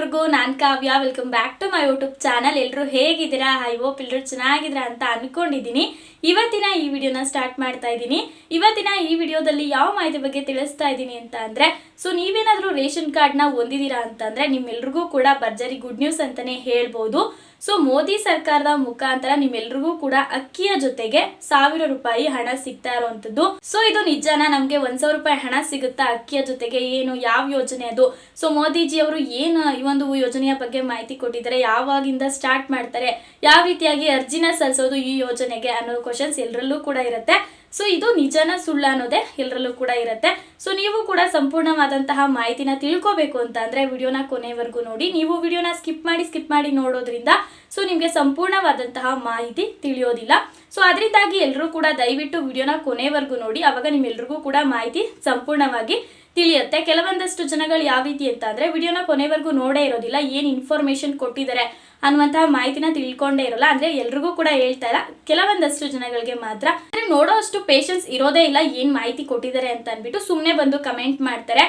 ಎಲ್ರಿಗೂ ನಾನು Kavya. Welcome back to my YouTube channel ಎಲ್ಲರೂ ಹೇಗಿದ್ದೀರಾ? ಐ ಹೋಪ್ ಎಲ್ಲರೂ ಚೆನ್ನಾಗಿದ್ದೀರಾ ಅಂತ ಅನ್ಕೊಂಡಿದ್ದೀನಿ. ಇವತ್ತಿನ ಈ ವಿಡಿಯೋನ ಸ್ಟಾರ್ಟ್ ಮಾಡ್ತಾ ಇದ್ದೀನಿ. ಇವತ್ತಿನ ಈ ವಿಡಿಯೋದಲ್ಲಿ ಯಾವ ಮಾಹಿತಿ ಬಗ್ಗೆ ತಿಳಿಸ್ತಾ ಇದ್ದೀನಿ ಅಂತ ಅಂದ್ರೆ ಸೊ ನೀವೇನಾದ್ರೂ ರೇಷನ್ ಕಾರ್ಡ್ನ ಹೊಂದಿದ್ದೀರಾ ಅಂತಂದ್ರೆ ನಿಮ್ಮೆಲ್ರಿಗೂ ಕೂಡ ಭರ್ಜರಿ ಗುಡ್ ನ್ಯೂಸ್ ಅಂತಾನೆ ಹೇಳ್ಬೋದು. ಸೊ ಮೋದಿ ಸರ್ಕಾರದ ಮುಖಾಂತರ ನಿಮ್ಮೆಲ್ರಿಗೂ ಕೂಡ ಅಕ್ಕಿಯ ಜೊತೆಗೆ ಸಾವಿರ ರೂಪಾಯಿ ಹಣ ಸಿಗ್ತಾ ಇರುವಂತದ್ದು ಸೊ ಇದು ನಿಜಾನ? ನಮ್ಗೆ ಒಂದ್ ಸಾವಿರ ರೂಪಾಯಿ ಹಣ ಸಿಗುತ್ತಾ ಅಕ್ಕಿಯ ಜೊತೆಗೆ? ಏನು, ಯಾವ ಯೋಜನೆ ಅದು? ಸೊ ಮೋದಿಜಿ ಅವರು ಏನು ಈ ಒಂದು ಯೋಜನೆಯ ಬಗ್ಗೆ ಮಾಹಿತಿ ಕೊಟ್ಟಿದ್ದಾರೆ? ಯಾವಾಗಿಂದ ಸ್ಟಾರ್ಟ್ ಮಾಡ್ತಾರೆ? ಯಾವ ರೀತಿಯಾಗಿ ಅರ್ಜಿನ ಸಲ್ಲಿಸೋದು ಈ ಯೋಜನೆಗೆ ಅನ್ನೋ ಕ್ವಶನ್ಸ್ ಎಲ್ಲರಲ್ಲೂ ಕೂಡ ಇರುತ್ತೆ. ಸೊ ಇದು ನಿಜನ ಸುಳ್ಳ ಅನ್ನೋದೇ ಎಲ್ಲರಲ್ಲೂ ಕೂಡ ಇರುತ್ತೆ. ಸೊ ನೀವು ಕೂಡ ಸಂಪೂರ್ಣವಾದಂತಹ ಮಾಹಿತಿನ ತಿಳ್ಕೊಬೇಕು ಅಂತ ಅಂದ್ರೆ ವಿಡಿಯೋನ ಕೊನೆವರೆಗೂ ನೋಡಿ. ನೀವು ವಿಡಿಯೋನ ಸ್ಕಿಪ್ ಮಾಡಿ ಸ್ಕಿಪ್ ಮಾಡಿ ನೋಡೋದ್ರಿಂದ ಸೊ ನಿಮಗೆ ಸಂಪೂರ್ಣವಾದಂತಹ ಮಾಹಿತಿ ತಿಳಿಯೋದಿಲ್ಲ. ಸೊ ಅದರಿಂದಾಗಿ ಎಲ್ಲರೂ ಕೂಡ ದಯವಿಟ್ಟು ವಿಡಿಯೋನ ಕೊನೆವರೆಗೂ ನೋಡಿ. ಅವಾಗ ನಿಮ್ಮೆಲ್ರಿಗೂ ಕೂಡ ಮಾಹಿತಿ ಸಂಪೂರ್ಣವಾಗಿ ತಿಳಿಯುತ್ತೆ. ಕೆಲವೊಂದಷ್ಟು ಜನಗಳು ಯಾವ ರೀತಿ ಅಂತ ಅಂದ್ರೆ ವಿಡಿಯೋನ ಕೊನೆವರೆಗೂ ನೋಡೇ ಇರೋದಿಲ್ಲ. ಏನು ಇನ್ಫಾರ್ಮೇಷನ್ ಕೊಟ್ಟಿದ್ದಾರೆ? ಅನ್ನುವಂತಹ ಮಾಹಿತಿನ ತಿಳ್ಕೊಂಡೇ ಇರಲ್ಲ. ಅಂದ್ರೆ ಎಲ್ರಿಗೂ ಕೂಡ ಹೇಳ್ತಾ ಇಲ್ಲ. ಕೆಲವೊಂದಷ್ಟು ಜನಗಳಿಗೆ ಮಾತ್ರ. ಅಂದ್ರೆ ನೋಡೋ ಅಷ್ಟು ಪೇಷನ್ಸ್ ಇರೋದೇ ಇಲ್ಲ. ಏನ್ ಮಾಹಿತಿ ಕೊಟ್ಟಿದ್ದಾರೆ ಅಂತ ಅಂದ್ಬಿಟ್ಟು ಸುಮ್ಮನೆ ಬಂದು ಕಮೆಂಟ್ ಮಾಡ್ತಾರೆ.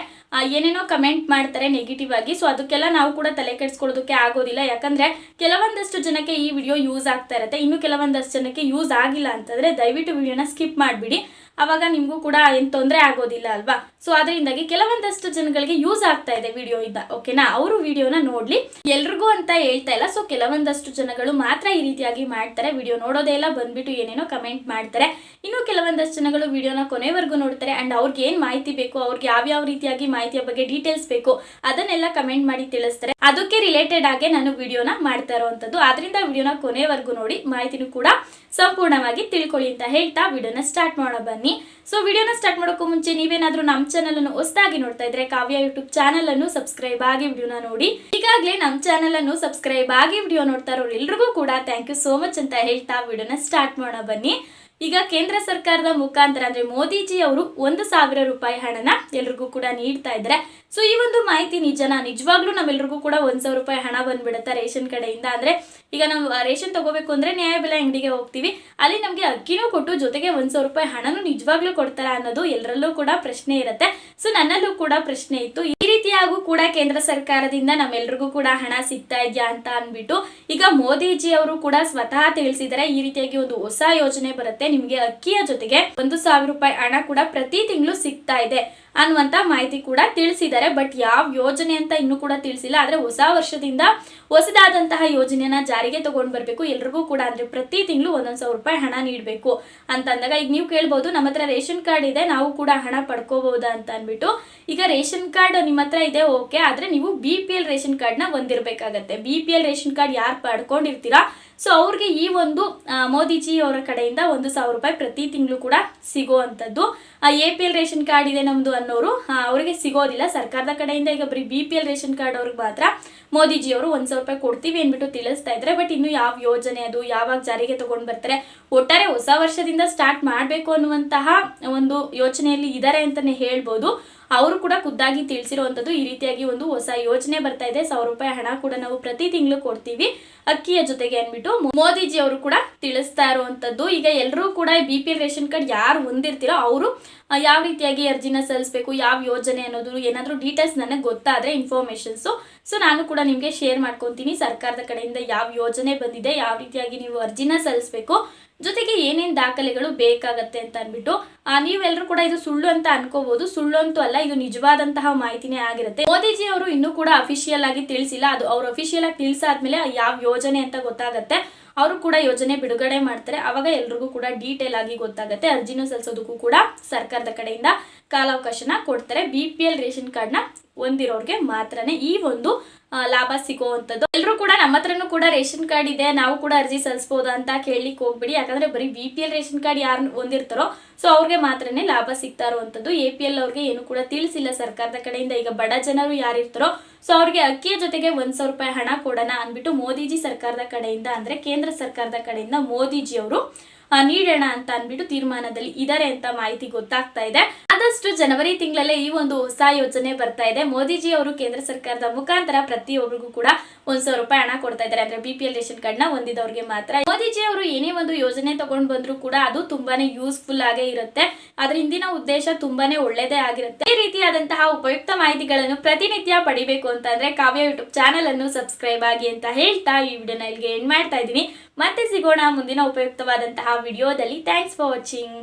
ಏನೇನೋ ಕಮೆಂಟ್ ಮಾಡ್ತಾರೆ ನೆಗೆಟಿವ್ ಆಗಿ. ಸೊ ಅದಕ್ಕೆಲ್ಲ ನಾವು ಕೂಡ ತಲೆ ಕೆಡಿಸ್ಕೊಳ್ಳೋದಕ್ಕೆ ಆಗೋದಿಲ್ಲ. ಯಾಕಂದ್ರೆ ಕೆಲವೊಂದಷ್ಟು ಜನಕ್ಕೆ ಈ ವಿಡಿಯೋ ಯೂಸ್ ಆಗ್ತಾ ಇರುತ್ತೆ. ಇನ್ನು ಕೆಲವೊಂದಷ್ಟು ಜನಕ್ಕೆ ಯೂಸ್ ಆಗಿಲ್ಲ ಅಂತಂದ್ರೆ ದಯವಿಟ್ಟು ವಿಡಿಯೋನ ಸ್ಕಿಪ್ ಮಾಡಿಬಿಡಿ. ಅವಾಗ ನಿಮಗೂ ಕೂಡ ಏನು ತೊಂದರೆ ಆಗೋದಿಲ್ಲ ಅಲ್ವಾ? ಸೊ ಅದರಿಂದಾಗಿ ಕೆಲವೊಂದಷ್ಟು ಜನಗಳಿಗೆ ಯೂಸ್ ಆಗ್ತಾ ಇದೆ ವಿಡಿಯೋ ಇಂದ ಓಕೆನಾ ಅವರು ವಿಡಿಯೋನ ನೋಡ್ಲಿ. ಎಲ್ರಿಗೂ ಅಂತ ಹೇಳ್ತಾ ಇಲ್ಲ ಸೊ ಕೆಲವೊಂದಷ್ಟು ಜನಗಳು ಮಾತ್ರ ಈ ರೀತಿಯಾಗಿ ಮಾಡ್ತಾರೆ. ವಿಡಿಯೋ ನೋಡೋದೇ ಇಲ್ಲ, ಬಂದ್ಬಿಟ್ಟು ಏನೇನೋ ಕಮೆಂಟ್ ಮಾಡ್ತಾರೆ. ಇನ್ನು ಕೆಲವೊಂದಷ್ಟು ಜನಗಳು ವಿಡಿಯೋನ ಕೊನೆವರೆಗೂ ನೋಡ್ತಾರೆ. ಅಂಡ್ ಅವ್ರಿಗೆ ಏನ್ ಮಾಹಿತಿ ಬೇಕು, ಅವ್ರಿಗೆ ಯಾವ್ಯಾವ ರೀತಿಯಾಗಿ ಮಾಹಿತಿಯ ಬಗ್ಗೆ ಡೀಟೇಲ್ಸ್ ಬೇಕು, ಅದನ್ನೆಲ್ಲ ಕಮೆಂಟ್ ಮಾಡಿ ತಿಳಿಸ್ತಾರೆ. ಅದಕ್ಕೆ ರಿಲೇಟೆಡ್ ಆಗಿ ನಾನು ವಿಡಿಯೋನ ಮಾಡ್ತಾ ಇರುವಂತದ್ದು ಆದ್ರಿಂದ ವಿಡಿಯೋನ ಕೊನೆವರೆಗೂ ನೋಡಿ, ಮಾಹಿತಿನೂ ಕೂಡ ಸಂಪೂರ್ಣವಾಗಿ ತಿಳ್ಕೊಳ್ಳಿ ಅಂತ ಹೇಳ್ತಾ ವಿಡಿಯೋನ ಸ್ಟಾರ್ಟ್ ಮಾಡೋಣ ಸೊ ವಿಡಿಯೋನ ಸ್ಟಾರ್ಟ್ ಮಾಡೋಕ್ಕೂ ಮುಂಚೆ ನೀವೇನಾದ್ರೂ ನಮ್ಮ ಚಾನಲ್ ಅನ್ನು ಹೊಸದಾಗಿ ನೋಡ್ತಾ ಇದ್ರೆ ಕಾವ್ಯ ಯೂಟ್ಯೂಬ್ ಚಾನಲನ್ನು ಸಬ್ಸ್ಕ್ರೈಬ್ ಆಗಿ ವಿಡಿಯೋನ ನೋಡಿ. ಈಗಾಗಲೇ ನಮ್ಮ ಚಾನಲ್ ಅನ್ನು ಸಬ್ಸ್ಕ್ರೈಬ್ ಆಗಿ ವಿಡಿಯೋ ನೋಡ್ತಾ ಇರೋರು ಎಲ್ರಿಗೂ ಕೂಡ ಥ್ಯಾಂಕ್ ಯು ಸೋ ಮಚ್ ಅಂತ ಹೇಳ್ತಾ ವಿಡಿಯೋನ ಸ್ಟಾರ್ಟ್ ಮಾಡೋಣ ಬನ್ನಿ. ಈಗ ಕೇಂದ್ರ ಸರ್ಕಾರದ ಮುಖಾಂತರ ಅಂದ್ರೆ ಮೋದಿಜಿ ಅವರು ಒಂದು ಸಾವಿರ ರೂಪಾಯಿ ಹಣನ ಎಲ್ರಿಗೂ ಕೂಡ ನೀಡ್ತಾ ಇದ್ದಾರೆ. ಸೊ ಈ ಒಂದು ಮಾಹಿತಿ ನಿಜನ? ನಿಜವಾಗ್ಲೂ ನಾವೆಲ್ರಿಗೂ ಕೂಡ ಒಂದ್ ಸಾವಿರ ರೂಪಾಯಿ ಹಣ ಬಂದ್ಬಿಡುತ್ತೆ ರೇಷನ್ ಕಡೆಯಿಂದ? ಅಂದ್ರೆ ಈಗ ನಾವು ರೇಷನ್ ತಗೋಬೇಕು ಅಂದ್ರೆ ನ್ಯಾಯಬೆಲೆ ಅಂಗಡಿಗೆ ಹೋಗ್ತೀವಿ. ಅಲ್ಲಿ ನಮಗೆ ಅಕ್ಕಿನೂ ಕೊಟ್ಟು ಜೊತೆಗೆ ಒಂದ್ ಸಾವಿರ ರೂಪಾಯಿ ಹಣನೂ ನಿಜವಾಗ್ಲೂ ಕೊಡ್ತಾರ ಅನ್ನೋದು ಎಲ್ಲರಲ್ಲೂ ಕೂಡ ಪ್ರಶ್ನೆ ಇರುತ್ತೆ. ಸೊ ನನ್ನಲ್ಲೂ ಕೂಡ ಪ್ರಶ್ನೆ ಇತ್ತು. ರೀತಿಯಾಗೂ ಕೂಡ ಕೇಂದ್ರ ಸರ್ಕಾರದಿಂದ ನಮ್ಮೆಲ್ರಿಗೂ ಕೂಡ ಹಣ ಸಿಗ್ತಾ ಇದೆಯಾ ಅಂತ ಅಂದ್ಬಿಟ್ಟು ಈಗ ಮೋದಿಜಿ ಅವರು ಕೂಡ ಸ್ವತಃ ತಿಳಿಸಿದರೆ ಈ ರೀತಿಯಾಗಿ ಒಂದು ಹೊಸ ಯೋಜನೆ ಬರುತ್ತೆ. ನಿಮ್ಗೆ ಅಕ್ಕಿಯ ಜೊತೆಗೆ ಒಂದು ಸಾವಿರ ರೂಪಾಯಿ ಹಣ ಕೂಡ ಪ್ರತಿ ತಿಂಗಳು ಸಿಗ್ತಾ ಇದೆ. ಅನ್ನುವಂತ ಮಾಹಿತಿ ಕೂಡ ತಿಳಿಸಿದ್ದಾರೆ. ಬಟ್ ಯಾವ ಯೋಜನೆ ಅಂತ ಇನ್ನೂ ಕೂಡ ತಿಳಿಸಿಲ್ಲ. ಆದರೆ ಹೊಸ ವರ್ಷದಿಂದ ಹೊಸದಾದಂತಹ ಯೋಜನೆಯನ್ನ ಜಾರಿಗೆ ತಗೊಂಡ್ ಬರಬೇಕು. ಎಲ್ರಿಗೂ ಕೂಡ ಅಂದ್ರೆ ಪ್ರತಿ ತಿಂಗಳು ಒಂದೊಂದ್ ಸಾವಿರ ರೂಪಾಯಿ ಹಣ ನೀಡಬೇಕು ಅಂತ ಅಂದಾಗ ಈಗ ನೀವು ಕೇಳ್ಬೋದು, ನಮ್ಮ ಹತ್ರ ರೇಷನ್ ಕಾರ್ಡ್ ಇದೆ, ನಾವು ಕೂಡ ಹಣ ಪಡ್ಕೋಬಹುದಾ ಅಂತ ಅಂದ್ಬಿಟ್ಟು. ಈಗ ರೇಷನ್ ಕಾರ್ಡ್ ನಿಮ್ಮ ಹತ್ರ ಇದೆ, ಓಕೆ. ಆದ್ರೆ ನೀವು ಬಿ ಪಿ ಎಲ್ ರೇಷನ್ ಕಾರ್ಡ್ನ ಹೊಂದಿರಬೇಕಾಗತ್ತೆ B P L ration card ಯಾರು ಪಡ್ಕೊಂಡಿರ್ತೀರಾ? ಸೊ ಅವ್ರಿಗೆ ಈ ಒಂದು ಮೋದಿಜಿ ಅವರ ಕಡೆಯಿಂದ ಒಂದು ಸಾವಿರ ರೂಪಾಯಿ ಪ್ರತಿ ತಿಂಗಳು ಕೂಡ ಸಿಗುವಂಥದ್ದು. A P L ration card ಇದೆ ನಮ್ಮದು ಅನ್ನೋರು ಅವರಿಗೆ ಸಿಗೋದಿಲ್ಲ. ಸರ್ಕಾರದ ಕಡೆಯಿಂದ ಈಗ ಬರೀ B P L ration card ಅವ್ರಿಗೆ ಮಾತ್ರ ಮೋದಿಜಿ ಅವರು ಒಂದು ಸಾವಿರ ರೂಪಾಯಿ ಕೊಡ್ತೀವಿ ಅಂದ್ಬಿಟ್ಟು ತಿಳಿಸ್ತಾ ಇದ್ದಾರೆ ಬಟ್ ಇನ್ನು ಯಾವ ಯೋಜನೆ ಅದು, ಯಾವಾಗ ಜಾರಿಗೆ ತಗೊಂಡು ಬರ್ತಾರೆ, ಒಟ್ಟಾರೆ ಹೊಸ ವರ್ಷದಿಂದ ಸ್ಟಾರ್ಟ್ ಮಾಡಬೇಕು ಅನ್ನುವಂತಹ ಒಂದು ಯೋಚನೆಯಲ್ಲಿ ಇದ್ದಾರೆ ಅಂತಲೇ ಹೇಳ್ಬೋದು. ಅವರು ಕೂಡ ಖುದ್ದಾಗಿ ತಿಳಿಸಿರುವಂಥದ್ದು ಈ ರೀತಿಯಾಗಿ ಒಂದು ಹೊಸ ಯೋಜನೆ ಬರ್ತಾ ಇದೆ. ಸಾವಿರ ರೂಪಾಯಿ ಹಣ ಕೂಡ ನಾವು ಪ್ರತಿ ತಿಂಗಳು ಕೊಡ್ತೀವಿ. ಅಕ್ಕಿಯ ಜೊತೆಗೆ ಅಂದ್ಬಿಟ್ಟು ಮೋದಿಜಿ ಅವರು ಕೂಡ ತಿಳಿಸ್ತಾ ಇರುವಂಥದ್ದು ಈಗ ಎಲ್ಲರೂ ಕೂಡ ಬಿ ಪಿ ರೇಷನ್ ಕಾರ್ಡ್ ಯಾರು ಹೊಂದಿರ್ತೀರೋ ಅವರು ಯಾವ ರೀತಿಯಾಗಿ ಅರ್ಜಿನ ಸಲ್ಲಿಸಬೇಕು, ಯಾವ ಯೋಜನೆ ಅನ್ನೋದು, ಏನಾದರೂ ಡೀಟೇಲ್ಸ್ ನನಗೆ ಗೊತ್ತಾದ್ರೆ ಇನ್ಫಾರ್ಮೇಷನ್ಸು ಸೊ ನಾನು ಕೂಡ ನಿಮಗೆ ಶೇರ್ ಮಾಡ್ಕೊತೀನಿ. ಸರ್ಕಾರದ ಕಡೆಯಿಂದ ಯಾವ ಯೋಜನೆ ಬಂದಿದೆ, ಯಾವ ರೀತಿಯಾಗಿ ನೀವು ಅರ್ಜಿನ ಸಲ್ಲಿಸಬೇಕು ಜೊತೆಗೆ ಏನೇನು ದಾಖಲೆಗಳು ಬೇಕಾಗತ್ತೆ ಅಂತ ಅಂದ್ಬಿಟ್ಟು ನೀವೆಲ್ಲರೂ ಕೂಡ ಇದು ಸುಳ್ಳು ಅಂತ ಅನ್ಕೋಬಹುದು ಸುಳ್ಳು ಅಂತೂ ಅಲ್ಲ, ಇದು ನಿಜವಾದಂತಹ ಮಾಹಿತಿನೇ ಆಗಿರುತ್ತೆ. ಮೋದಿಜಿ ಅವರು ಇನ್ನೂ ಕೂಡ ಅಫಿಷಿಯಲ್ ಆಗಿ ತಿಳಿಸಿಲ್ಲ. ಅದು ಅವ್ರು ಅಫಿಷಿಯಲ್ ಆಗಿ ತಿಳಿಸಾದ್ಮೇಲೆ ಯಾವ ಯೋಜನೆ ಅಂತ ಗೊತ್ತಾಗತ್ತೆ. ಅವರು ಕೂಡ ಯೋಜನೆ ಬಿಡುಗಡೆ ಮಾಡ್ತಾರೆ. ಅವಾಗ ಎಲ್ರಿಗೂ ಕೂಡ ಡೀಟೇಲ್ ಆಗಿ ಗೊತ್ತಾಗುತ್ತೆ. ಅರ್ಜಿನೂ ಸಲ್ಸೋದಕ್ಕೂ ಕೂಡ ಸರ್ಕಾರದ ಕಡೆಯಿಂದ ಕಾಲಾವಕಾಶನ ಕೊಡ್ತಾರೆ. ಬಿ ಪಿ ಎಲ್ ರೇಷನ್ ಕಾರ್ಡ್ನ ಹೊಂದಿರೋರ್ಗೆ ಮಾತ್ರನೇ ಈ ಒಂದು ಲಾಭ ಸಿಗುವಂಥದ್ದು. ಎಲ್ಲರೂ ಕೂಡ ನಮ್ಮ ಹತ್ರನೂ ಕೂಡ ರೇಷನ್ ಕಾರ್ಡ್ ಇದೆ. ನಾವು ಕೂಡ ಅರ್ಜಿ ಸಲ್ಲಿಸ್ಬೋದಾ ಅಂತ ಕೇಳಲಿಕ್ಕೆ ಹೋಗ್ಬಿಡಿ. ಯಾಕಂದ್ರೆ ಬರೀ B P L ration card ಯಾರು ಹೊಂದಿರ್ತಾರೋ ಸೊ ಅವ್ರಿಗೆ ಮಾತ್ರನೇ ಲಾಭ ಸಿಗ್ತಾ ಇರುವಂಥದ್ದು. ಎ ಪಿ ಎಲ್ ಅವ್ರಿಗೆ ಏನು ಕೂಡ ತಿಳಿಸಿಲ್ಲ ಸರ್ಕಾರದ ಕಡೆಯಿಂದ. ಈಗ ಬಡ ಜನರು ಯಾರಿರ್ತಾರೋ ಸೊ ಅವ್ರಿಗೆ ಅಕ್ಕಿಯ ಜೊತೆಗೆ ಒಂದ್ ಸಾವಿರ ರೂಪಾಯಿ ಹಣ ಕೊಡೋಣ ಅಂದ್ಬಿಟ್ಟು ಮೋದಿಜಿ ಸರ್ಕಾರದ ಕಡೆಯಿಂದ ಅಂದ್ರೆ ಕೇಂದ್ರ ಸರ್ಕಾರದ ಕಡೆಯಿಂದ ಮೋದಿಜಿ ಅವರು ನೀಡೋಣ ಅಂತ ಅಂದ್ಬಿಟ್ಟು ತೀರ್ಮಾನದಲ್ಲಿ ಇದ್ದಾರೆ ಅಂತ ಮಾಹಿತಿ ಗೊತ್ತಾಗ್ತಾ ಇದೆ. ಆದಷ್ಟು ಜನವರಿ ತಿಂಗಳಲ್ಲೇ ಈ ಒಂದು ಹೊಸ ಯೋಜನೆ ಬರ್ತಾ ಇದೆ. ಮೋದಿಜಿ ಅವರು ಕೇಂದ್ರ ಸರ್ಕಾರದ ಮುಖಾಂತರ ಪ್ರತಿಯೊಬ್ಬರಿಗೂ ಕೂಡ ಒಂದ್ ಸಾವಿರ ರೂಪಾಯಿ ಹಣ ಕೊಡ್ತಾ ಇದ್ದಾರೆ. ಅಂದ್ರೆ ಬಿಪಿಎಲ್ ರೇಷನ್ ಕಾರ್ಡ್ನ ಹೊಂದಿದವ್ರಿಗೆ ಮಾತ್ರ. ಮೋದಿಜಿ ಅವರು ಏನೇ ಒಂದು ಯೋಜನೆ ತಗೊಂಡ್ ಬಂದ್ರು ಕೂಡ ಅದು ತುಂಬಾನೇ ಯೂಸ್ಫುಲ್ ಆಗೇ ಇರುತ್ತೆ. ಅದ್ರ ಹಿಂದಿನ ಉದ್ದೇಶ ತುಂಬಾನೇ ಒಳ್ಳೇದೇ ಆಗಿರುತ್ತೆ. ಈ ರೀತಿಯಾದಂತಹ ಉಪಯುಕ್ತ ಮಾಹಿತಿಗಳನ್ನು ಪ್ರತಿನಿತ್ಯ ಪಡಿಬೇಕು ಅಂತಂದ್ರೆ ಕಾವ್ಯ ಯೂಟ್ಯೂಬ್ ಚಾನಲ್ ಅನ್ನು ಸಬ್ಸ್ಕ್ರೈಬ್ ಆಗಿ ಅಂತ ಹೇಳ್ತಾ ಈ ವಿಡಿಯೋನ ಇಲ್ಲಿಗೆ ಎಂಡ್ ಮಾಡ್ತಾ ಇದ್ದೀನಿ. ಮತ್ತೆ ಸಿಗೋಣ ಮುಂದಿನ ಉಪಯುಕ್ತವಾದಂತಹ ವಿಡಿಯೋದಲ್ಲಿ ಥ್ಯಾಂಕ್ಸ್ ಫಾರ್ ವಾಚಿಂಗ್